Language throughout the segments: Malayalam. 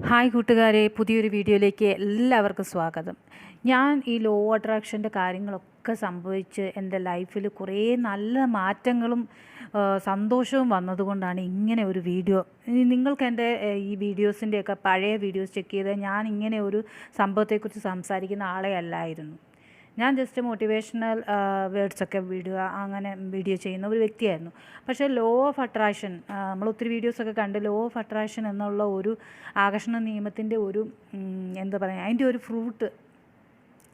ഹായ് കൂട്ടുകാരെ പുതിയൊരു വീഡിയോയിലേക്ക് എല്ലാവർക്കും സ്വാഗതം. ഞാൻ ഈ ലോ അട്രാക്ഷന്റെ കാര്യങ്ങളൊക്കെ സംഭവിച്ച് എന്റെ ലൈഫിൽ കുറേ നല്ല മാറ്റങ്ങളും സന്തോഷവും വന്നതുകൊണ്ടാണ് ഇങ്ങനെ ഒരു വീഡിയോ. നിങ്ങൾക്ക് എന്റെ ഈ വീഡിയോസിന്റെയൊക്കെ പഴയ വീഡിയോസ് ചെക്ക് ചെയ്ത് ഞാൻ ഇങ്ങനെ ഒരു സംഭവത്തെക്കുറിച്ച് സംസാരിക്കുന്ന ആളെ അല്ലായിരുന്നു. ഞാൻ ജസ്റ്റ് മോട്ടിവേഷണൽ വേർഡ്സൊക്കെ വീഡിയോ അങ്ങനെ വീഡിയോ ചെയ്യുന്ന ഒരു വ്യക്തിയായിരുന്നു. പക്ഷേ ലോ ഓഫ് അട്രാക്ഷൻ നമ്മൾ ഒത്തിരി വീഡിയോസൊക്കെ കണ്ട് ലോ ഓഫ് അട്രാക്ഷൻ എന്നുള്ള ഒരു ആകർഷണ നിയമത്തിന്റെ ഒരു എന്താ പറയുക അതിന്റെ ഒരു ഫ്രൂട്ട്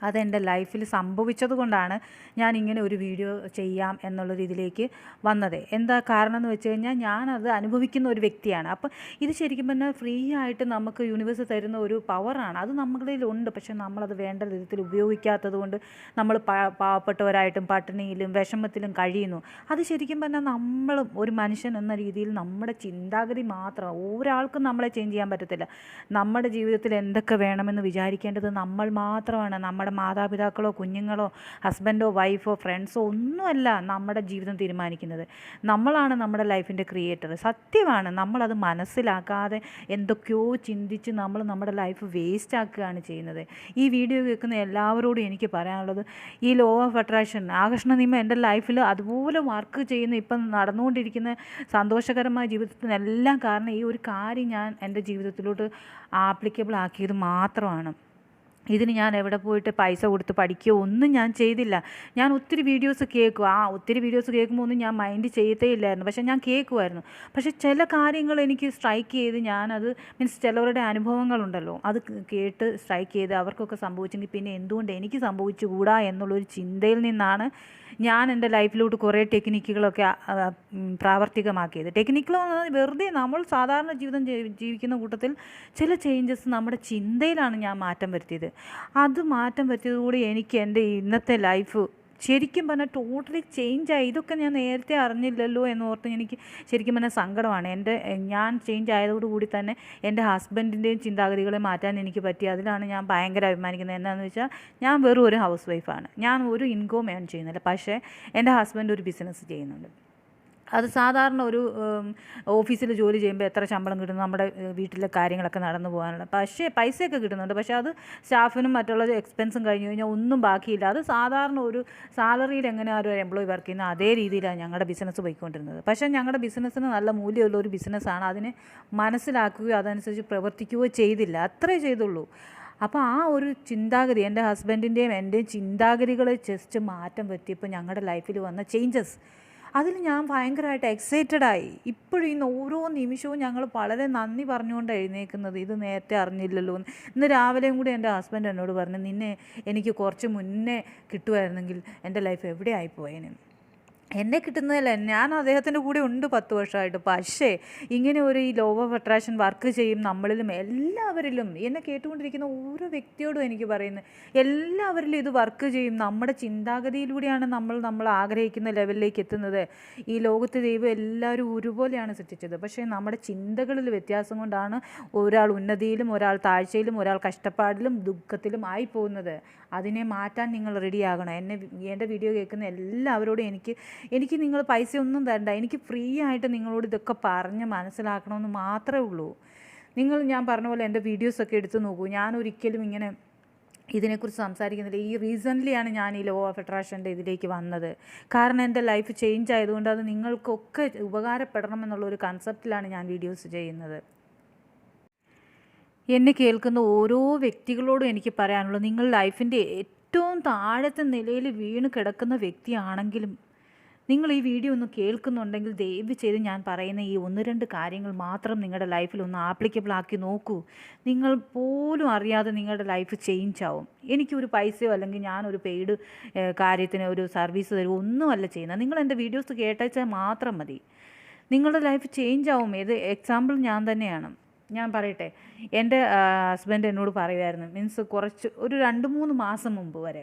അതെന്റെ ലൈഫിൽ സംഭവിച്ചത് കൊണ്ടാണ് ഞാൻ ഇങ്ങനെ ഒരു വീഡിയോ ചെയ്യാം എന്നുള്ള രീതിയിലേക്ക് വന്നത്. എന്താ കാരണം എന്ന് വെച്ച് കഴിഞ്ഞാൽ ഞാനത് അനുഭവിക്കുന്ന ഒരു വ്യക്തിയാണ്. അപ്പം ഇത് ശരിക്കും പറഞ്ഞാൽ ഫ്രീ ആയിട്ട് നമുക്ക് യൂണിവേഴ്സ് തരുന്ന ഒരു പവറാണ്. അത് നമ്മുടെ ഉണ്ട്. പക്ഷെ നമ്മളത് വേണ്ട വിധത്തിൽ ഉപയോഗിക്കാത്തത് കൊണ്ട് നമ്മൾ പാവപ്പെട്ടവരായിട്ടും പട്ടിണിയിലും വിഷമത്തിലും കഴിയുന്നു. അത് ശരിക്കും പറഞ്ഞാൽ നമ്മളും ഒരു മനുഷ്യൻ എന്ന രീതിയിൽ നമ്മുടെ ചിന്താഗതി മാത്രം ഒരാൾക്കും നമ്മളെ ചേഞ്ച് ചെയ്യാൻ പറ്റത്തില്ല. നമ്മുടെ ജീവിതത്തിൽ എന്തൊക്കെ വേണമെന്ന് വിചാരിക്കേണ്ടത് നമ്മൾ മാത്രമാണ്. നമ്മുടെ മാതാപിതാക്കളോ കുഞ്ഞുങ്ങളോ ഹസ്ബൻഡോ വൈഫോ ഫ്രണ്ട്സോ ഒന്നുമല്ല നമ്മുടെ ജീവിതം തീരുമാനിക്കുന്നത്. നമ്മളാണ് നമ്മുടെ ലൈഫിന്റെ ക്രിയേറ്റർ. സത്യമാണ് നമ്മളത് മനസ്സിലാക്കാതെ എന്തൊക്കെയോ ചിന്തിച്ച് നമ്മൾ നമ്മുടെ ലൈഫ് വേസ്റ്റ് ആക്കുകയാണ് ചെയ്യുന്നത്. ഈ വീഡിയോ കേൾക്കുന്ന എല്ലാവരോടും എനിക്ക് പറയാനുള്ളത് ഈ ലോ ഓഫ് അട്രാക്ഷൻ ആകർഷണ നിയമം എന്റെ ലൈഫിൽ അതുപോലെ വർക്ക് ചെയ്യുന്ന ഇപ്പം നടന്നുകൊണ്ടിരിക്കുന്ന സന്തോഷകരമായ ജീവിതത്തിന് എല്ലാം കാരണം ഈ ഒരു കാര്യം ഞാൻ എന്റെ ജീവിതത്തിലോട്ട് ആപ്ലിക്കബിൾ ആക്കിയത് മാത്രമാണ്. ഇതിന് ഞാൻ എവിടെ പോയിട്ട് പൈസ കൊടുത്ത് പഠിക്കുകയോ ഒന്നും ഞാൻ ചെയ്തില്ല. ഞാൻ ഒത്തിരി വീഡിയോസ് കേൾക്കും. ആ ഒത്തിരി വീഡിയോസ് കേൾക്കുമ്പോൾ ഒന്നും ഞാൻ മൈൻഡ് ചെയ്യത്തേ ഇല്ലായിരുന്നു പക്ഷേ ഞാൻ കേൾക്കുമായിരുന്നു പക്ഷേ ചില കാര്യങ്ങൾ എനിക്ക് സ്ട്രൈക്ക് ചെയ്ത് ഞാനത് മീൻസ് ചിലവരുടെ അനുഭവങ്ങളുണ്ടല്ലോ. അത് കേട്ട് സ്ട്രൈക്ക് ചെയ്ത് അവർക്കൊക്കെ സംഭവിച്ചെങ്കിൽ പിന്നെ എന്തുകൊണ്ട് എനിക്ക് സംഭവിച്ചുകൂടാ എന്നുള്ളൊരു ചിന്തയിൽ നിന്നാണ് ഞാൻ എന്റെ ലൈഫിലോട്ട് കുറേ ടെക്നിക്കുകളൊക്കെ പ്രാവർത്തികമാക്കിയത്. ടെക്നിക്കുകൾ വെറുതെ നമ്മൾ സാധാരണ ജീവിതം ജീവിക്കുന്ന കൂട്ടത്തിൽ ചില ചേഞ്ചസ് നമ്മുടെ ചിന്തയിലാണ് ഞാൻ മാറ്റം വരുത്തിയത്. അത് മാറ്റം വരുത്തിയതോടെ എനിക്ക് എന്റെ ഇന്നത്തെ ലൈഫ് ശരിക്കും പറഞ്ഞാൽ ടോട്ടലി ചേഞ്ചായി ഇതൊക്കെ ഞാൻ നേരത്തെ അറിഞ്ഞില്ലല്ലോ എന്ന് ഓർത്ത് എനിക്ക് ശരിക്കും പറഞ്ഞാൽ സങ്കടമാണ്. എന്റെ ഞാൻ ചേഞ്ച് ആയതോടുകൂടി തന്നെ എന്റെ ഹസ്ബൻഡിന്റെയും ചിന്താഗതികളെ മാറ്റാൻ എനിക്ക് പറ്റി. അതിലാണ് ഞാൻ ഭയങ്കര അഭിമാനിക്കുന്നത്. എന്താണെന്ന് വെച്ചാൽ ഞാൻ വെറും ഒരു ഹൗസ് വൈഫാണ് ഞാൻ ഒരു ഇൻകം ഏൺ ചെയ്യുന്നില്ല. പക്ഷേ എന്റെ ഹസ്ബൻഡ് ഒരു ബിസിനസ് ചെയ്യുന്നുണ്ട്. അത് സാധാരണ ഒരു ഓഫീസിൽ ജോലി ചെയ്യുമ്പോൾ എത്ര ശമ്പളം കിട്ടുന്നു നമ്മുടെ വീട്ടിലെ കാര്യങ്ങളൊക്കെ നടന്നു പോകാനുള്ള. പക്ഷേ പൈസയൊക്കെ കിട്ടുന്നുണ്ട്. പക്ഷേ അത് സ്റ്റാഫിനും മറ്റുള്ള എക്സ്പെൻസും കഴിഞ്ഞു കഴിഞ്ഞാൽ ഒന്നും ബാക്കിയില്ല. അത് സാധാരണ ഒരു സാലറിയിൽ എങ്ങനെ ഒരു എംപ്ലോയി വർക്ക് ചെയ്യുന്ന അതേ രീതിയിലാണ് ഞങ്ങളുടെ ബിസിനസ് പോയിക്കൊണ്ടിരുന്നത്. പക്ഷേ ഞങ്ങളുടെ ബിസിനസ്സിന് നല്ല മൂല്യമുള്ള ഒരു ബിസിനസ്സാണ്. അതിനെ മനസ്സിലാക്കുകയോ അതനുസരിച്ച് പ്രവർത്തിക്കുകയോ ചെയ്തില്ല. അത്രേ ചെയ്തുള്ളൂ. അപ്പോൾ ആ ഒരു ചിന്താഗതി എന്റെ ഹസ്ബൻഡിന്റെയും എന്റെയും ചിന്താഗതികളെ ജസ്റ്റ് മാറ്റം പറ്റിയപ്പോൾ ഞങ്ങളുടെ ലൈഫിൽ വന്ന ചേഞ്ചസ് അതിൽ ഞാൻ ഭയങ്കരമായിട്ട് എക്സൈറ്റഡ് ആയി. ഇപ്പോഴും ഇന്ന് ഓരോ നിമിഷവും ഞങ്ങൾ വളരെ നന്ദി പറഞ്ഞുകൊണ്ട് എഴുന്നേൽക്കുന്നത് ഇത് നേരത്തെ അറിഞ്ഞില്ലല്ലോ ഇന്ന് രാവിലെയും കൂടി എന്റെ ഹസ്ബൻഡ് എന്നോട് പറഞ്ഞു നിന്നെ എനിക്ക് കുറച്ച് മുന്നേ കിട്ടുമായിരുന്നെങ്കിൽ എന്റെ ലൈഫ് എവിടെ ആയിപ്പോയേനെ എന്നെ കിട്ടുന്നതല്ല. ഞാൻ അദ്ദേഹത്തിന്റെ കൂടെ ഉണ്ട് പത്ത് വർഷമായിട്ട്. പക്ഷേ ഇങ്ങനെ ഒരു ഈ ലോ ഓഫ് അട്രാക്ഷൻ വർക്ക് ചെയ്യും നമ്മളിലും എല്ലാവരിലും എന്നെ കേട്ടുകൊണ്ടിരിക്കുന്ന ഓരോ വ്യക്തിയോടും എനിക്ക് പറയുന്നത് എല്ലാവരിലും ഇത് വർക്ക് ചെയ്യും. നമ്മുടെ ചിന്താഗതിയിലൂടെയാണ് നമ്മൾ നമ്മൾ ആഗ്രഹിക്കുന്ന ലെവലിലേക്ക് എത്തുന്നത്. ഈ ലോകത്ത് ദൈവം എല്ലാവരും ഒരുപോലെയാണ് സൃഷ്ടിച്ചത്. പക്ഷേ നമ്മുടെ ചിന്തകളിൽ വ്യത്യാസം കൊണ്ടാണ് ഒരാൾ ഉന്നതിയിലും ഒരാൾ താഴ്ചയിലും ഒരാൾ കഷ്ടപ്പാടിലും ദുഃഖത്തിലും ആയി പോകുന്നത് അതിനെ മാറ്റാൻ നിങ്ങൾ റെഡിയാകണം എന്നെ എന്റെ വീഡിയോ കേൾക്കുന്ന എല്ലാവരോടും എനിക്ക് എനിക്ക് നിങ്ങൾ പൈസ ഒന്നും തരണ്ട. എനിക്ക് ഫ്രീ ആയിട്ട് നിങ്ങളോട് ഇതൊക്കെ പറഞ്ഞ് മനസ്സിലാക്കണമെന്ന് മാത്രമേ ഉള്ളൂ. നിങ്ങൾ ഞാൻ പറഞ്ഞ പോലെ എന്റെ വീഡിയോസൊക്കെ എടുത്ത് നോക്കൂ. ഞാൻ ഒരിക്കലും ഇങ്ങനെ ഇതിനെക്കുറിച്ച് സംസാരിക്കുന്നില്ല. ഈ റീസന്റ്ലിയാണ് ഞാൻ ഈ ലോ ഓഫ് അട്രാക്ഷന്റെ ഇതിലേക്ക് വന്നത്. കാരണം എന്റെ ലൈഫ് ചേഞ്ച് ആയതുകൊണ്ട് അത് നിങ്ങൾക്കൊക്കെ ഉപകാരപ്പെടണം എന്നുള്ള ഒരു കൺസെപ്റ്റിലാണ് ഞാൻ വീഡിയോസ് ചെയ്യുന്നത്. എന്നെ കേൾക്കുന്ന ഓരോ വ്യക്തികളോടും എനിക്ക് പറയാനുള്ളത് നിങ്ങൾ ലൈഫിന്റെ ഏറ്റവും താഴത്തെ നിലയിൽ വീണ് കിടക്കുന്ന വ്യക്തിയാണെങ്കിലും നിങ്ങൾ ഈ വീഡിയോ ഒന്ന് കേൾക്കുന്നുണ്ടെങ്കിൽ ദയവ് ചെയ്ത് ഞാൻ പറയുന്ന ഈ ഒന്ന് രണ്ട് കാര്യങ്ങൾ മാത്രം നിങ്ങളുടെ ലൈഫിൽ ഒന്ന് ആപ്ലിക്കബിൾ ആക്കി നോക്കൂ. നിങ്ങൾ പോലും അറിയാതെ നിങ്ങളുടെ ലൈഫ് ചേഞ്ച് ആവും. എനിക്കൊരു പൈസയോ അല്ലെങ്കിൽ ഞാനൊരു പെയ്ഡ് കാര്യത്തിന് ഒരു സർവീസ് തരുമോ ഒന്നുമല്ല ചെയ്യുന്നത്. നിങ്ങൾ എന്റെ വീഡിയോസ് കേട്ടാൽ മാത്രം മതി. നിങ്ങളുടെ ലൈഫ് ചേഞ്ച് ആവും. ഇത് എക്സാമ്പിൾ ഞാൻ തന്നെയാണ്. ഞാൻ പറയട്ടെ എന്റെ ഹസ്ബൻഡ് എന്നോട് പറയുമായിരുന്നു മീൻസ് കുറച്ച് ഒരു രണ്ട് മൂന്ന് മാസം മുമ്പ് വരെ.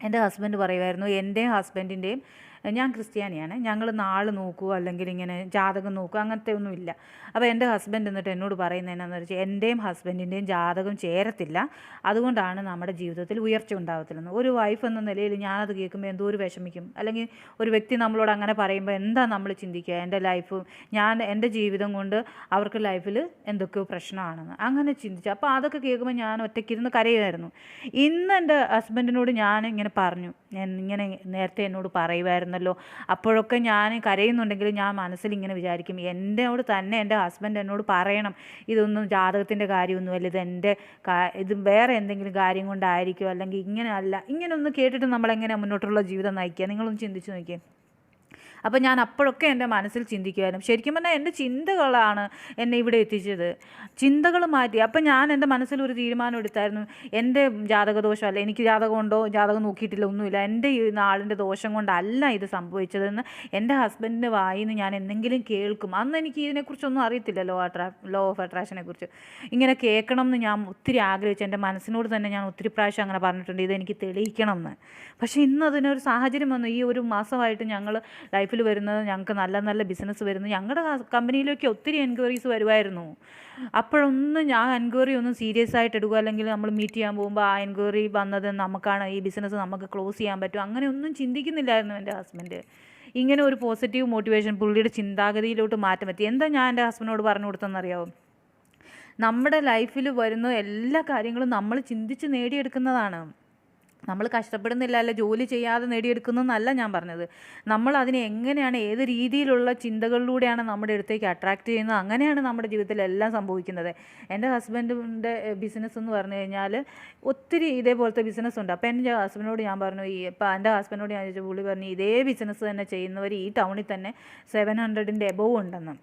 എന്റെ ഹസ്ബൻഡ് പറയുമായിരുന്നു എന്റെയും ഹസ്ബൻഡിന്റെയും ഞാൻ ക്രിസ്ത്യാനിയാണ്. ഞങ്ങൾ നാൾ നോക്കുക അല്ലെങ്കിൽ ഇങ്ങനെ ജാതകം നോക്കുക അങ്ങനത്തെ ഒന്നുമില്ല അപ്പോൾ എന്റെ ഹസ്ബൻഡ് എന്നിട്ട് എന്നോട് പറയുന്നത് എന്നാന്ന് വെച്ചാൽ എന്റെയും ഹസ്ബൻഡിന്റെയും ജാതകം ചേരത്തില്ല. അതുകൊണ്ടാണ് നമ്മുടെ ജീവിതത്തിൽ ഉയർച്ച ഉണ്ടാകത്തില്ലെന്ന്. ഒരു വൈഫ് എന്ന നിലയിൽ ഞാനത് കേൾക്കുമ്പോൾ എന്തോ ഒരു വിഷമിക്കും. അല്ലെങ്കിൽ ഒരു വ്യക്തി നമ്മളോട് അങ്ങനെ പറയുമ്പോൾ എന്താ നമ്മൾ ചിന്തിക്കുക എന്റെ ലൈഫ് ഞാൻ എന്റെ ജീവിതം കൊണ്ട് അവർക്ക് ലൈഫിൽ എന്തൊക്കെയോ പ്രശ്നമാണെന്ന്. അങ്ങനെ ചിന്തിച്ചു. അപ്പോൾ അതൊക്കെ കേൾക്കുമ്പോൾ ഞാൻ ഒറ്റയ്ക്കിരുന്ന് കരയുമായിരുന്നു. ഇന്ന് എന്റെ ഹസ്ബൻഡിനോട് ഞാൻ ഇങ്ങനെ പറഞ്ഞു. ഞാൻ ഇങ്ങനെ നേരത്തെ എന്നോട് പറയുമായിരുന്നല്ലോ അപ്പോഴൊക്കെ ഞാൻ കരയുന്നുണ്ടെങ്കിൽ ഞാൻ മനസ്സിൽ ഇങ്ങനെ വിചാരിക്കും എന്നോട് തന്നെ എന്റെ ഹസ്ബൻഡ് എന്നോട് പറയണം. ഇതൊന്നും ജാതകത്തിന്റെ കാര്യമൊന്നുമല്ല. ഇത് എന്റെ ഇത് വേറെ എന്തെങ്കിലും കാര്യം കൊണ്ടായിരിക്കും. അല്ലെങ്കിൽ ഇങ്ങനെ അല്ല ഇങ്ങനെ ഒന്ന് കേട്ടിട്ട് നമ്മളെങ്ങനെ മുന്നോട്ടുള്ള ജീവിതം നയിക്കുക? നിങ്ങളൊന്ന് ചിന്തിച്ച് നോക്കിയേ. അപ്പോൾ ഞാൻ അപ്പോഴൊക്കെ എന്റെ മനസ്സിൽ ചിന്തിക്കുമായിരുന്നു ശരിക്കും പറഞ്ഞാൽ എന്റെ ചിന്തകളാണ് എന്നെ ഇവിടെ എത്തിച്ചത്. ചിന്തകൾ മാറ്റി. അപ്പം ഞാൻ എന്റെ മനസ്സിൽ ഒരു തീരുമാനം എടുത്തായിരുന്നു. എന്റെ ജാതകദോഷം അല്ല എനിക്ക് ജാതകമുണ്ടോ ജാതകം നോക്കിയിട്ടില്ല ഒന്നുമില്ല. എന്റെ ഈ നാളിന്റെ ദോഷം കൊണ്ടല്ല ഇത് സംഭവിച്ചതെന്ന് എന്റെ ഹസ്ബൻഡിന്റെ വായിൽ നിന്ന് ഞാൻ എന്തെങ്കിലും കേൾക്കും. അന്ന് എനിക്ക് ഇതിനെക്കുറിച്ചൊന്നും അറിയത്തില്ല ലോ അട്രാ ലോ ഓഫ് അട്രാക്ഷനെ കുറിച്ച് ഇങ്ങനെ കേൾക്കണം എന്ന് ഞാൻ ഒത്തിരി ആഗ്രഹിച്ചു. എന്റെ മനസ്സിനോട് തന്നെ ഞാൻ ഒത്തിരി പ്രാവശ്യം അങ്ങനെ പറഞ്ഞിട്ടുണ്ട് ഇതെനിക്ക് തെളിയിക്കണം എന്ന് പക്ഷേ ഇന്ന് അതിനൊരു സാഹചര്യം വന്നു. ഈ ഒരു മാസമായിട്ട് ഞങ്ങൾ ലൈഫിൽ വരുന്നത് ഞങ്ങൾക്ക് നല്ല നല്ല ബിസിനസ് വരുന്നു. ഞങ്ങളുടെ കമ്പനിയിലേക്ക് ഒത്തിരി എൻക്വയറീസ് വരുമായിരുന്നു. അപ്പോഴൊന്നും ഞാൻ എൻക്വയറി ഒന്നും സീരിയസ് ആയിട്ട് എടുക്കുക അല്ലെങ്കിൽ നമ്മൾ മീറ്റ് ചെയ്യാൻ പോകുമ്പോൾ ആ എൻക്വയറി വന്നത് നമുക്കാണ് ഈ ബിസിനസ് നമുക്ക് ക്ലോസ് ചെയ്യാൻ പറ്റും. അങ്ങനെ ഒന്നും ചിന്തിക്കുന്നില്ലായിരുന്നു എന്റെ ഹസ്ബൻഡ്. ഇങ്ങനെ ഒരു പോസിറ്റീവ് മോട്ടിവേഷൻ പുള്ളിയുടെ ചിന്താഗതിയിലോട്ട് മാറ്റം പറ്റി എന്താ ഞാൻ എന്റെ ഹസ്ബൻഡിനോട് പറഞ്ഞു കൊടുത്തെന്നറിയാമോ നമ്മുടെ ലൈഫിൽ വരുന്ന എല്ലാ കാര്യങ്ങളും നമ്മൾ ചിന്തിച്ച് നേടിയെടുക്കുന്നതാണ്. നമ്മൾ കഷ്ടപ്പെടുന്നില്ല അല്ല ജോലി ചെയ്യാതെ നേടിയെടുക്കുന്നതെന്നല്ല ഞാൻ പറഞ്ഞത്. നമ്മൾ അതിനെ എങ്ങനെയാണ് ഏത് രീതിയിലുള്ള ചിന്തകളിലൂടെയാണ് നമ്മുടെ അടുത്തേക്ക് അട്രാക്റ്റ് ചെയ്യുന്നത്? അങ്ങനെയാണ് നമ്മുടെ ജീവിതത്തിൽ എല്ലാം സംഭവിക്കുന്നത്. എന്റെ ഹസ്ബൻഡിന്റെ ബിസിനസ് എന്ന് പറഞ്ഞു കഴിഞ്ഞാൽ ഒത്തിരി ഇതേപോലത്തെ ബിസിനസ് ഉണ്ട്. അപ്പോൾ എന്റെ ഹസ്ബൻഡിനോട് ഞാൻ പറഞ്ഞു ഈ ഇപ്പോൾ എന്റെ ഹസ്ബൻഡിനോട് ഞാൻ ചോദിച്ചു പുള്ളി പറഞ്ഞു ഇതേ ബിസിനസ് തന്നെ ചെയ്യുന്നവർ ഈ ടൗണിൽ തന്നെ സെവൻ ഹൺഡ്രഡിന്റെ എബോവ് ഉണ്ടെന്ന്.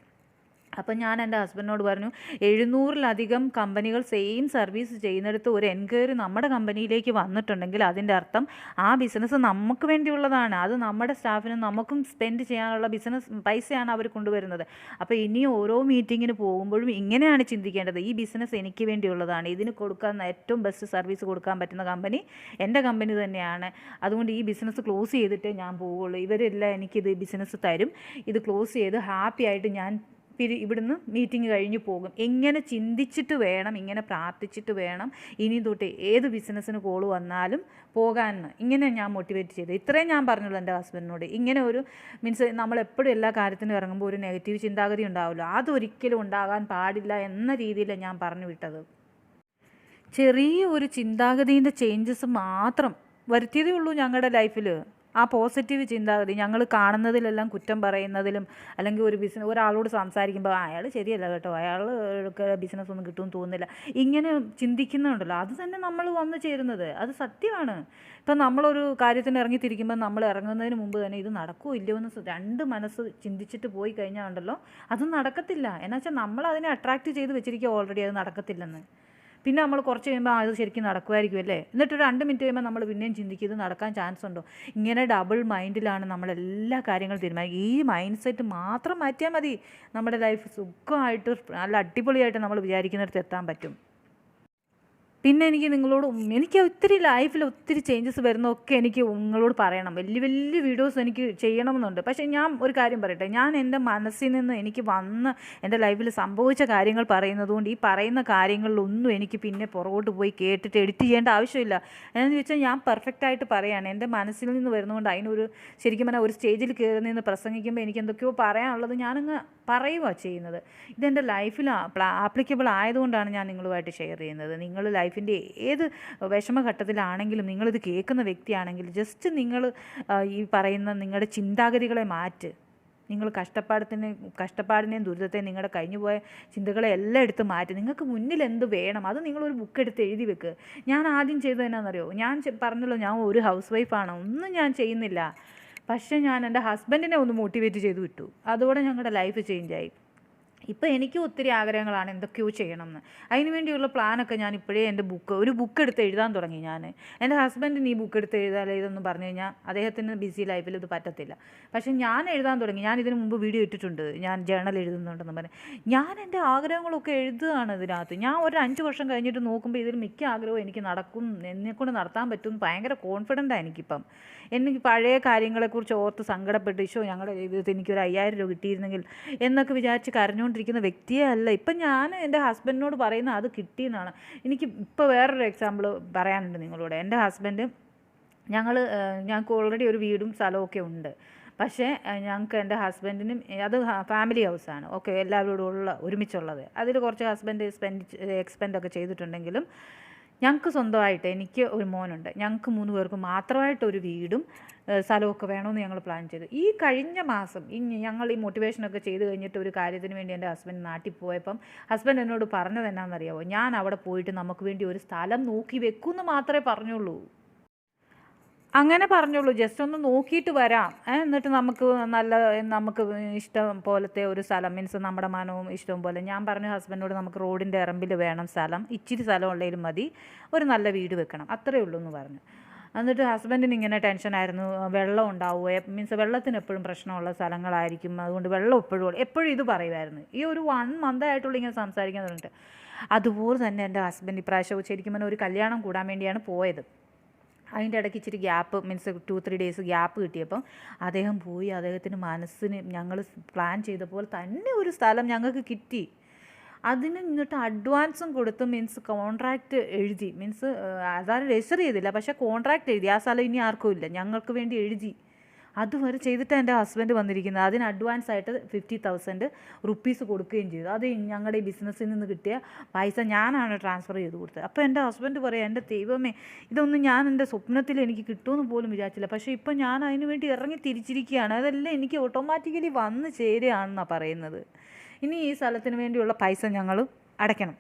അപ്പം ഞാൻ എന്റെ ഹസ്ബൻഡിനോട് പറഞ്ഞു എഴുന്നൂറിലധികം കമ്പനികൾ സെയിം സർവീസ് ചെയ്യുന്നിടത്ത് ഒരു എൻക്വയറി നമ്മുടെ കമ്പനിയിലേക്ക് വന്നിട്ടുണ്ടെങ്കിൽ അതിന്റെ അർത്ഥം ആ ബിസിനസ് നമുക്ക് വേണ്ടിയുള്ളതാണ്. അത് നമ്മുടെ സ്റ്റാഫിനും നമുക്കും സ്പെൻഡ് ചെയ്യാനുള്ള ബിസിനസ് പൈസയാണ് അവർ കൊണ്ടുവരുന്നത്. അപ്പോൾ ഇനി ഓരോ മീറ്റിങ്ങിന് പോകുമ്പോഴും ഇങ്ങനെയാണ് ചിന്തിക്കേണ്ടത്. ഈ ബിസിനസ് എനിക്ക് വേണ്ടിയുള്ളതാണ്. ഇതിന് കൊടുക്കാൻ ഏറ്റവും ബെസ്റ്റ് സർവീസ് കൊടുക്കാൻ പറ്റുന്ന കമ്പനി എന്റെ കമ്പനി തന്നെയാണ്. അതുകൊണ്ട് ഈ ബിസിനസ് ക്ലോസ് ചെയ്തിട്ടേ ഞാൻ പോവുള്ളൂ ഇവരെല്ലാം എനിക്കിത് ബിസിനസ് തരും. ഇത് ക്ലോസ് ചെയ്ത് ഹാപ്പി ആയിട്ട് ഞാൻ പിരി ഇവിടുന്ന് മീറ്റിംഗ് കഴിഞ്ഞ് പോകും. എങ്ങനെ ചിന്തിച്ചിട്ട് വേണം ഇങ്ങനെ പ്രാർത്ഥിച്ചിട്ട് വേണം ഇനി തൊട്ട് ഏത് ബിസിനസ്സിന് കോൾ വന്നാലും പോകാമെന്ന് ഇങ്ങനെ ഞാൻ മോട്ടിവേറ്റ് ചെയ്തു. ഇത്രയും ഞാൻ പറഞ്ഞുള്ളൂ എന്റെ ഹസ്ബൻഡിനോട് ഇങ്ങനെ ഒരു മീൻസ് നമ്മൾ എപ്പോഴും എല്ലാ കാര്യത്തിനും ഇറങ്ങുമ്പോൾ ഒരു നെഗറ്റീവ് ചിന്താഗതി ഉണ്ടാവുമല്ലോ. അതൊരിക്കലും ഉണ്ടാകാൻ പാടില്ല എന്ന രീതിയിലാണ് ഞാൻ പറഞ്ഞു വിട്ടത്. ചെറിയ ഒരു ചിന്താഗതീന്റെ ചേഞ്ചസ് മാത്രം വരുത്തിയതേ ഉള്ളൂ ഞങ്ങളുടെ ലൈഫിൽ ആ പോസിറ്റീവ് ചിന്താഗതി ഞങ്ങൾ കാണുന്നതിലെല്ലാം കുറ്റം പറയുന്നതിലും അല്ലെങ്കിൽ ഒരു ബിസിനസ് ഒരാളോട് സംസാരിക്കുമ്പോൾ അയാൾ ശരിയല്ല കേട്ടോ അയാൾ ബിസിനസ് ഒന്നും കിട്ടുമെന്ന് തോന്നുന്നില്ല. ഇങ്ങനെ ചിന്തിക്കുന്നുണ്ടല്ലോ അത് തന്നെ നമ്മൾ വന്നു ചേരുന്നത് അത് സത്യമാണ്. ഇപ്പം നമ്മളൊരു കാര്യത്തിന് ഇറങ്ങിത്തിരിക്കുമ്പോൾ നമ്മൾ ഇറങ്ങുന്നതിന് മുമ്പ് തന്നെ ഇത് നടക്കുമോ ഇല്ലയോ എന്ന് രണ്ട് മനസ്സ് ചിന്തിച്ചിട്ട് പോയി കഴിഞ്ഞാൽ ഉണ്ടല്ലോ അത് നടക്കത്തില്ല. എന്നുവെച്ചാൽ നമ്മൾ അതിനെ അട്രാക്റ്റ് ചെയ്ത് വെച്ചിരിക്കുക ഓൾറെഡി അത് നടക്കത്തില്ലെന്ന്. പിന്നെ നമ്മൾ കുറച്ച് കഴിയുമ്പോൾ ഇത് ശരിക്കും നടക്കുമായിരിക്കും അല്ലേ? എന്നിട്ട് ഒരു രണ്ട് മിനിറ്റ് കഴിയുമ്പോൾ നമ്മൾ പിന്നെയും ചിന്തിക്കും ഇത് നടക്കാൻ ചാൻസ് ഉണ്ടോ? ഇങ്ങനെ ഡബിൾ മൈൻഡിലാണ് നമ്മൾ എല്ലാ കാര്യങ്ങളും തീരുമാനിക്കുക. ഈ മൈൻഡ് സെറ്റ് മാത്രം മാറ്റിയാൽ മതി. നമ്മുടെ ലൈഫ് സുഖമായിട്ട് നല്ല അടിപൊളിയായിട്ട് നമ്മൾ വിചാരിക്കുന്നിടത്ത് എത്താൻ പറ്റും. പിന്നെ എനിക്ക് നിങ്ങളോട് എനിക്ക് ഒത്തിരി ലൈഫിൽ ഒത്തിരി ചേഞ്ചസ് വരുന്നതൊക്കെ എനിക്ക് നിങ്ങളോട് പറയണം. വലിയ വലിയ വീഡിയോസ് എനിക്ക് ചെയ്യണമെന്നുണ്ട്. പക്ഷേ ഞാൻ ഒരു കാര്യം പറയട്ടെ. ഞാൻ എന്റെ മനസ്സിൽ നിന്ന് എനിക്ക് വന്ന് എന്റെ ലൈഫിൽ സംഭവിച്ച കാര്യങ്ങൾ പറയുന്നതുകൊണ്ട് ഈ പറയുന്ന കാര്യങ്ങളിലൊന്നും എനിക്ക് പിന്നെ പുറകോട്ട് പോയി കേട്ടിട്ട് എഡിറ്റ് ചെയ്യേണ്ട ആവശ്യമില്ല. എന്ന് വെച്ചാൽ ഞാൻ പെർഫെക്റ്റ് ആയിട്ട് പറയാണ്. എന്റെ മനസ്സിൽ നിന്ന് വരുന്നതുകൊണ്ട് അതിനൊരു ശരിക്കും പറഞ്ഞാൽ ഒരു സ്റ്റേജിൽ കയറി നിന്ന് പ്രസംഗിക്കുമ്പോൾ എനിക്ക് എന്തൊക്കെയോ പറയാനുള്ളത് ഞാനങ്ങ് പറയുക ചെയ്യുന്നത്. ഇതെന്റെ ലൈഫിൽ ആപ്ലിക്കബിൾ ആയതുകൊണ്ടാണ് ഞാൻ നിങ്ങളുമായിട്ട് ഷെയർ ചെയ്യുന്നത്. നിങ്ങൾ ലൈഫിന്റെ ഏത് വിഷമഘട്ടത്തിലാണെങ്കിലും നിങ്ങളിത് കേൾക്കുന്ന വ്യക്തിയാണെങ്കിൽ ജസ്റ്റ് നിങ്ങൾ ഈ പറയുന്ന നിങ്ങളുടെ ചിന്താഗതികളെ മാറ്റ്. നിങ്ങൾ കഷ്ടപ്പാടത്തിന് കഷ്ടപ്പാടിനെയും ദുരിതത്തെയും നിങ്ങളുടെ കഴിഞ്ഞുപോയ ചിന്തകളെ എല്ലാം എടുത്ത് മാറ്റി. നിങ്ങൾക്ക് മുന്നിൽ എന്ത് വേണം അത് നിങ്ങളൊരു ബുക്ക് എടുത്ത് എഴുതി വെക്കുക ഞാൻ ആദ്യം ചെയ്തത് എന്നാണെന്നറിയോ ഞാൻ പറഞ്ഞല്ലോ ഞാൻ ഒരു ഹൗസ് വൈഫാണ് ഒന്നും ഞാൻ ചെയ്യുന്നില്ല. പക്ഷേ ഞാൻ എന്റെ ഹസ്ബൻഡിനെ ഒന്ന് മോട്ടിവേറ്റ് ചെയ്ത് വിട്ടു. അതോടെ ഞങ്ങളുടെ ലൈഫ് ചേഞ്ചായി ഇപ്പോൾ എനിക്ക് ഒത്തിരി ആഗ്രഹങ്ങളാണ് എന്തൊക്കെയോ ചെയ്യണം എന്ന് അതിന് വേണ്ടിയുള്ള പ്ലാനൊക്കെ ഞാൻ ഇപ്പോഴേ എന്റെ ബുക്ക് ഒരു ബുക്ക് എടുത്ത് എഴുതാൻ തുടങ്ങി ഞാൻ എന്റെ ഹസ്ബൻഡിന് ഈ ബുക്ക് എടുത്ത് എഴുതാൻ ഇതെന്ന് പറഞ്ഞു കഴിഞ്ഞാൽ അദ്ദേഹത്തിന് ബിസി ലൈഫിൽ ഇത് പറ്റത്തില്ല. പക്ഷേ ഞാൻ എഴുതാൻ തുടങ്ങി ഞാൻ ഇതിന് മുമ്പ് വീഡിയോ ഇട്ടിട്ടുണ്ട് ഞാൻ ജേണൽ എഴുതുന്നുണ്ടെന്ന് പറഞ്ഞ്. ഞാൻ എന്റെ ആഗ്രഹങ്ങളൊക്കെ എഴുതുകയാണ് ഇതിനകത്ത്. ഞാൻ ഒരു അഞ്ച് വർഷം കഴിഞ്ഞിട്ട് നോക്കുമ്പോൾ ഇതിൽ മിക്ക ആഗ്രഹവും എനിക്ക് നടക്കും എന്നെക്കൊണ്ട് നടത്താൻ പറ്റും ഭയങ്കര കോൺഫിഡന്റാണ് എനിക്കിപ്പം. എനിക്ക് പഴയ കാര്യങ്ങളെക്കുറിച്ച് ഓർത്ത് സങ്കടപ്പെട്ട് ഇഷോ ഞങ്ങളുടെ ജീവിതത്തിൽ എനിക്കൊരു അയ്യായിരം രൂപ കിട്ടിയിരുന്നെങ്കിൽ എന്നൊക്കെ വിചാരിച്ച് കരഞ്ഞുകൊണ്ടിരിക്കുന്ന വ്യക്തിയെ അല്ല ഇപ്പം ഞാൻ എന്റെ ഹസ്ബൻഡിനോട് പറയുന്ന അത് കിട്ടിയെന്നാണ്. എനിക്ക് ഇപ്പോൾ വേറൊരു എക്സാമ്പിൾ പറയാനുണ്ട് നിങ്ങളോട്. എന്റെ ഹസ്ബൻഡ് ഞങ്ങൾ ഞങ്ങൾക്ക് ഓൾറെഡി ഒരു വീടും സ്ഥലമൊക്കെ ഉണ്ട്. പക്ഷേ ഞങ്ങൾക്ക് എന്റെ ഹസ്ബൻഡിനും അത് ഫാമിലി ഹൗസാണ് ഓക്കെ എല്ലാവരോടും ഉള്ള ഒരുമിച്ചുള്ളത്. അതിൽ കുറച്ച് ഹസ്ബൻഡ് സ്പെൻഡ് എക്സ്പെൻഡൊക്കെ ചെയ്തിട്ടുണ്ടെങ്കിലും ഞങ്ങൾക്ക് സ്വന്തമായിട്ട് എനിക്ക് ഒരു മോനുണ്ട്. ഞങ്ങൾക്ക് മൂന്ന് പേർക്ക് മാത്രമായിട്ട് ഒരു വീടും സ്ഥലമൊക്കെ വേണമെന്ന് ഞങ്ങൾ പ്ലാൻ ചെയ്തു. ഈ കഴിഞ്ഞ മാസം ഈ ഞങ്ങൾ ഈ മോട്ടിവേഷനൊക്കെ ചെയ്ത് കഴിഞ്ഞിട്ട് ഒരു കാര്യത്തിന് വേണ്ടി എന്റെ ഹസ്ബൻഡ് നാട്ടിൽ പോയപ്പം ഹസ്ബൻഡ് എന്നോട് പറഞ്ഞത് എന്നാണെന്നറിയാമോ ഞാൻ അവിടെ പോയിട്ട് നമുക്ക് വേണ്ടി ഒരു സ്ഥലം നോക്കി വെക്കുമെന്ന് മാത്രമേ പറഞ്ഞുള്ളൂ. അങ്ങനെ പറഞ്ഞോളൂ ജസ്റ്റ് ഒന്ന് നോക്കിയിട്ട് വരാം. എന്നിട്ട് നമുക്ക് നല്ല നമുക്ക് ഇഷ്ടം പോലത്തെ ഒരു സ്ഥലം മീൻസ് നമ്മുടെ മനവും ഇഷ്ടവും പോലെ. ഞാൻ പറഞ്ഞു ഹസ്ബൻഡിനോട് നമുക്ക് റോഡിന്റെ ഇറമ്പിൽ വേണം സ്ഥലം. ഇച്ചിരി സ്ഥലം ഉള്ളതിലും മതി. ഒരു നല്ല വീട് വെക്കണം. അത്രയേ ഉള്ളൂ എന്ന് പറഞ്ഞു. എന്നിട്ട് ഹസ്ബൻഡിന് ഇങ്ങനെ ടെൻഷനായിരുന്നു വെള്ളം ഉണ്ടാവുമോ മീൻസ് വെള്ളത്തിന് എപ്പോഴും പ്രശ്നമുള്ള സ്ഥലങ്ങളായിരിക്കും. അതുകൊണ്ട് വെള്ളം എപ്പോഴും എപ്പോഴും ഇത് പറയുമായിരുന്നു. ഈ ഒരു വൺ മന്ത് ആയിട്ടുള്ള ഇങ്ങനെ സംസാരിക്കാൻ തുടങ്ങിയിട്ട്. അതുപോലെ തന്നെ എന്റെ ഹസ്ബൻഡ് ഇപ്രാവശ്യം ശരിക്കും പറഞ്ഞാൽ ഒരു കല്യാണം കൂടാൻ വേണ്ടിയാണ് പോയത്. അതിന്റെ ഇടയ്ക്ക് ഇച്ചിരി gap means two three days gap കിട്ടിയപ്പം അദ്ദേഹം പോയി അദ്ദേഹത്തിന് മനസ്സിന് ഞങ്ങൾ പ്ലാൻ ചെയ്ത പോലെ തന്നെ ഒരു സ്ഥലം ഞങ്ങൾക്ക് കിട്ടി. അതിന് ഇങ്ങോട്ട് അഡ്വാൻസും കൊടുത്ത് മീൻസ് കോൺട്രാക്റ്റ് എഴുതി. മീൻസ് അതാരും രജിസ്റ്റർ ചെയ്തില്ല പക്ഷേ കോൺട്രാക്റ്റ് എഴുതി. ആ സ്ഥലം ഇനി ആർക്കും ഇല്ല. ഞങ്ങൾക്ക് വേണ്ടി എഴുതി. അതുവരെ ചെയ്തിട്ട് എന്റെ ഹസ്ബൻഡ് വന്നിരിക്കുന്നത്. അതിന് അഡ്വാൻസ് ആയിട്ട് ഫിഫ്റ്റി തൗസൻഡ് റുപ്പീസ് കൊടുക്കുകയും ചെയ്തു. അത് ഞങ്ങളുടെ ഈ ബിസിനസ്സിൽ നിന്ന് കിട്ടിയ പൈസ ഞാനാണ് ട്രാൻസ്ഫർ ചെയ്ത് കൊടുത്തത്. അപ്പോൾ എന്റെ ഹസ്ബൻഡ് പറയാം എന്റെ ദൈവമേ ഇതൊന്നും ഞാൻ എന്റെ സ്വപ്നത്തിൽ എനിക്ക് കിട്ടുമെന്ന് പോലും വിചാരിച്ചില്ല. പക്ഷേ ഇപ്പം ഞാൻ അതിന് വേണ്ടി ഇറങ്ങി തിരിച്ചിരിക്കുകയാണ്. അതെല്ലാം എനിക്ക് ഓട്ടോമാറ്റിക്കലി വന്ന് ചേരുകയാണെന്നാണ് പറയുന്നത്. ഇനി ഈ സ്ഥലത്തിന് വേണ്ടിയുള്ള പൈസ ഞങ്ങൾ അടയ്ക്കണം.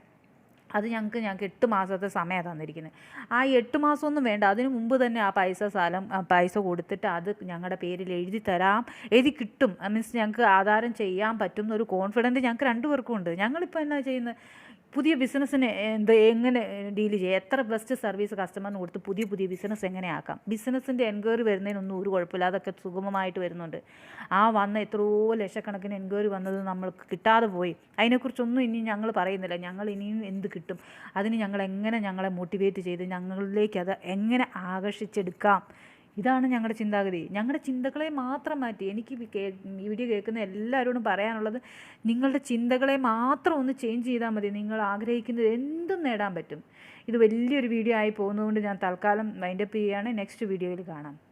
അത് ഞങ്ങൾക്ക് ഞങ്ങൾക്ക് എട്ട് മാസത്തെ സമയമാണ് തന്നിരിക്കുന്നത് ആ എട്ട് മാസമൊന്നും വേണ്ട. അതിന് മുമ്പ് തന്നെ ആ പൈസ സ്ഥലം പൈസ കൊടുത്തിട്ട് അത് ഞങ്ങളുടെ പേരിൽ എഴുതി തരാം. എഴുതി കിട്ടും. മീൻസ് ഞങ്ങൾക്ക് ആധാരം ചെയ്യാൻ പറ്റുന്ന ഒരു കോൺഫിഡന്റ് ഞങ്ങൾക്ക് രണ്ടുപേർക്കും ഉണ്ട്. ഞങ്ങളിപ്പോൾ എന്നാ ചെയ്യുന്നത് പുതിയ ബിസിനസ്സിന് എന്ത് എങ്ങനെ ഡീൽ ചെയ്യുക എത്ര ബെസ്റ്റ് സർവീസ് കസ്റ്റമറിന് കൊടുത്ത് പുതിയ പുതിയ ബിസിനസ് എങ്ങനെ ആക്കാം? ബിസിനസ്സിന്റെ എൻക്വയറി വരുന്നതിനൊന്നും ഒരു കുഴപ്പമില്ല. അതൊക്കെ സുഗമമായിട്ട് വരുന്നുണ്ട്. ആ വന്ന എത്രയോ ലക്ഷക്കണക്കിന് എൻക്വയറി വന്നത് നമ്മൾക്ക് കിട്ടാതെ പോയി. അതിനെക്കുറിച്ചൊന്നും ഇനി ഞങ്ങൾ പറയുന്നില്ല. ഞങ്ങൾ ഇനിയും എന്ത് കിട്ടും? അതിന് ഞങ്ങൾ എങ്ങനെ ഞങ്ങളെ മോട്ടിവേറ്റ് ചെയ്ത് ഞങ്ങളിലേക്ക് അത് എങ്ങനെ ആകർഷിച്ചെടുക്കാം? ഇതാണ് ഞങ്ങളുടെ ചിന്താഗതി. ഞങ്ങളുടെ ചിന്തകളെ മാത്രം മാറ്റി എനിക്ക് ഈ വീഡിയോ കേൾക്കുന്ന എല്ലാവരോടും പറയാനുള്ളത് നിങ്ങളുടെ ചിന്തകളെ മാത്രം ഒന്ന് ചേഞ്ച് ചെയ്താൽ മതി. നിങ്ങൾ ആഗ്രഹിക്കുന്നത് എന്തും നേടാൻ പറ്റും. ഇത് വലിയൊരു വീഡിയോ ആയി പോകുന്നതുകൊണ്ട് ഞാൻ തൽക്കാലം വൈൻഡപ്പ് ചെയ്യുകയാണ്. നെക്സ്റ്റ് വീഡിയോയിൽ കാണാം.